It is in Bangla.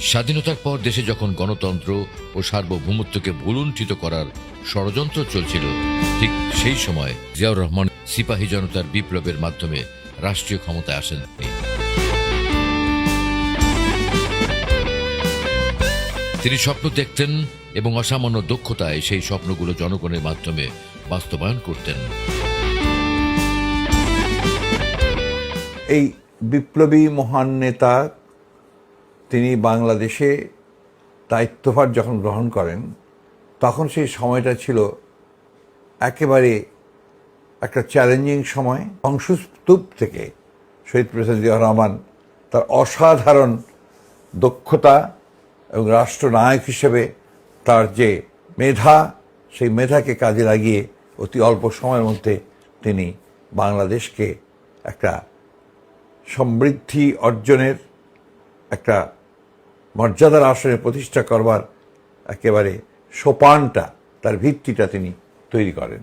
স্বাধীনতার পর দেশে যখন গণতন্ত্র ও সার্বভৌমত্বকে ভুলুণ্ঠিত করার ষড়যন্ত্র চলছিল, ঠিক সেই সময় জিয়াউর রহমান সিপাহী জনতার বিপ্লবের মাধ্যমে রাষ্ট্রীয় ক্ষমতায় আসেন তিনি। স্বপ্ন দেখতেন এবং অসামান্য দক্ষতায় সেই স্বপ্নগুলো জনগণের মাধ্যমে বাস্তবায়ন করতেন। এই বিপ্লবী মহান নেতা তিনি বাংলাদেশে দায়িত্বভার যখন গ্রহণ করেন, তখন সেই সময়টা ছিল একেবারে একটা চ্যালেঞ্জিং সময়। ধ্বংসস্তূপ থেকে শহীদ প্রেসিডেন্ট জিয়া রহমান তার অসাধারণ দক্ষতা এবং রাষ্ট্রনায়ক হিসেবে তার যে মেধা, সেই মেধাকে কাজে লাগিয়ে অতি অল্প সময়ের মধ্যে তিনি বাংলাদেশকে একটা সমৃদ্ধি অর্জনের একটা মর্যাদার আসনে প্রতিষ্ঠা করবার একেবারে সোপানটা তার ভিত্তিটা তিনি তৈরি করেন।